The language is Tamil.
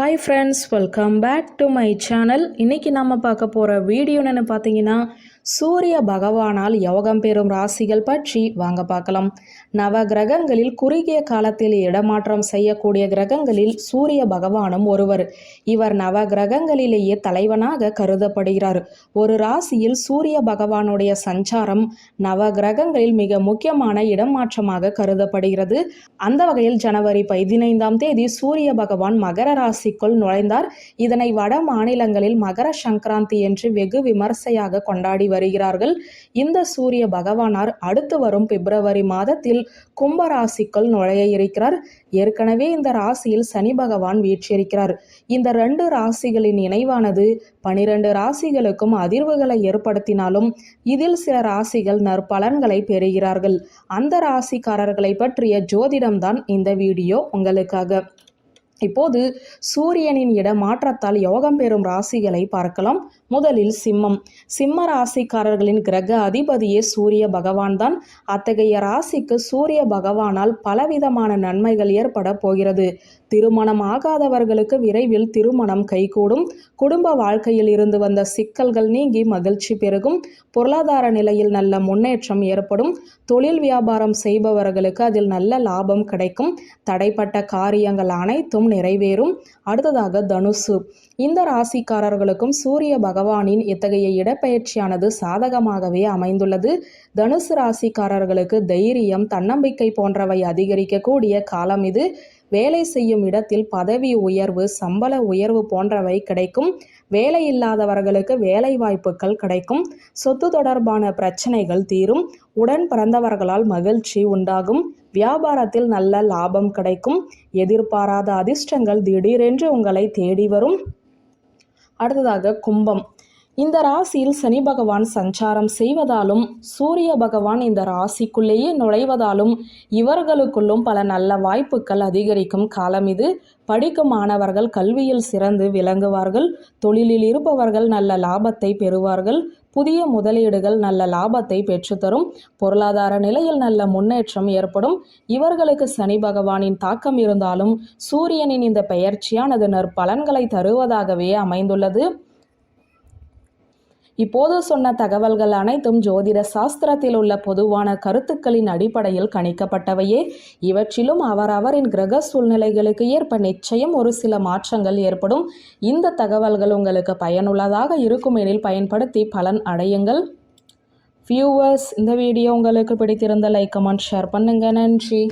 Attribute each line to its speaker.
Speaker 1: Hi friends welcome back to my channel இன்றைக்கி நம்ம பார்க்க போகிற வீடியோன்னு பார்த்தீங்கன்னா சூரிய பகவானால் யோகம் பெறும் ராசிகள் பற்றி வாங்க பார்க்கலாம். நவ கிரகங்களில் குறுகிய காலத்தில் இடமாற்றம் செய்யக்கூடிய கிரகங்களில் சூரிய பகவானும் ஒருவர். இவர் நவ கிரகங்களிலேயே தலைவனாக கருதப்படுகிறார். ஒரு ராசியில் சூரிய பகவானுடைய சஞ்சாரம் நவ கிரகங்களில் மிக முக்கியமான இடமாற்றமாக கருதப்படுகிறது. அந்த வகையில் ஜனவரி பதினைந்தாம் தேதி சூரிய பகவான் மகர ராசி காசிக்குள் நுழைந்தார். இதனை வட மாநிலங்களில் மகர சங்கராந்தி என்று வெகு விமர்சையாக கொண்டாடி வருகிறார்கள். இந்த சூரிய பகவானார் அடுத்து வரும் பிப்ரவரி மாதத்தில் கும்ப ராசிக்குள் நுழைய இருக்கிறார். ஏற்கனவே இந்த ராசியில் சனி பகவான் வீற்றிருக்கிறார். இந்த ரெண்டு ராசிகளின் இணைவானது பனிரெண்டு ராசிகளுக்கும் அதிர்வுகளை ஏற்படுத்தினாலும் இதில் சில ராசிகள் நற்பலன்களை பெறுகிறார்கள். அந்த ராசிக்காரர்களை பற்றிய ஜோதிடம்தான் இந்த வீடியோ உங்களுக்காக. இப்போது சூரியனின் இடமாற்றத்தால் யோகம் பெறும் ராசிகளை பார்க்கலாம். முதலில் சிம்மம். சிம்ம ராசிக்காரர்களின் கிரக அதிபதியே சூரிய பகவான் தான். அத்தகைய ராசிக்கு சூரிய பகவானால் பலவிதமான நன்மைகள் ஏற்பட போகிறது. திருமணம் ஆகாதவர்களுக்கு விரைவில் திருமணம் கைகூடும். குடும்ப வாழ்க்கையில் இருந்து வந்த சிக்கல்கள் நீங்கி மகிழ்ச்சி பெருகும். பொருளாதார நிலையில் நல்ல முன்னேற்றம் ஏற்படும். தொழில் வியாபாரம் செய்பவர்களுக்கு அதில் நல்ல லாபம் கிடைக்கும். தடைப்பட்ட காரியங்கள் அனைத்தும் நிறைவேறும். அடுத்ததாக தனுசு. இந்த ராசிக்காரர்களுக்கும் சூரிய பகவானின் இத்தகைய இடப்பெயர்ச்சியானது சாதகமாகவே அமைந்துள்ளது. தனுசு ராசிக்காரர்களுக்கு தைரியம் தன்னம்பிக்கை போன்றவை அதிகரிக்கக்கூடிய காலம் இது. வேலை செய்யும் இடத்தில் பதவி உயர்வு சம்பள உயர்வு போன்றவை கிடைக்கும். வேலை இல்லாதவர்களுக்கு வேலை வாய்ப்புகள் கிடைக்கும். சொத்து தொடர்பான பிரச்சனைகள் தீரும். உடன் பிறந்தவர்களால் மகிழ்ச்சி உண்டாகும். வியாபாரத்தில் நல்ல லாபம் கிடைக்கும். எதிர்பாராத அதிர்ஷ்டங்கள் திடீரென்று உங்களை தேடி வரும். அடுத்ததாக கும்பம். இந்த ராசியில் சனி பகவான் சஞ்சாரம் செய்வதாலும் சூரிய பகவான் இந்த ராசிக்குள்ளேயே நுழைவதாலும் இவர்களுக்குள்ளும் பல நல்ல வாய்ப்புகள் அதிகரிக்கும் காலம் இது. படிக்கும் மாணவர்கள் கல்வியில் சிறந்து விளங்குவார்கள். தொழிலில் இருப்பவர்கள் நல்ல லாபத்தை பெறுவார்கள். புதிய முதலீடுகள் நல்ல லாபத்தை பெற்றுத்தரும். பொருளாதார நிலையில் நல்ல முன்னேற்றம் ஏற்படும். இவர்களுக்கு சனி பகவானின் தாக்கம் இருந்தாலும் சூரியனின் இந்த பெயர்ச்சியானது நற்பலன்களை தருவதாகவே அமைந்துள்ளது. இப்போது சொன்ன தகவல்கள் அனைத்தும் ஜோதிட சாஸ்திரத்தில் உள்ள பொதுவான கருத்துக்களின் அடிப்படையில் கணிக்கப்பட்டவையே. இவற்றிலும் அவரவரின் கிரக சூழ்நிலைகளுக்கு ஏற்ப நிச்சயம் ஒரு சில மாற்றங்கள் ஏற்படும். இந்த தகவல்கள் உங்களுக்கு பயனுள்ளதாக இருக்கும் எனில் பயன்படுத்தி பலன் அடையுங்கள். வியூவர்ஸ் இந்த வீடியோ உங்களுக்கு பிடித்திருந்த லைக் கமெண்ட் ஷேர் பண்ணுங்கள் நன்றி.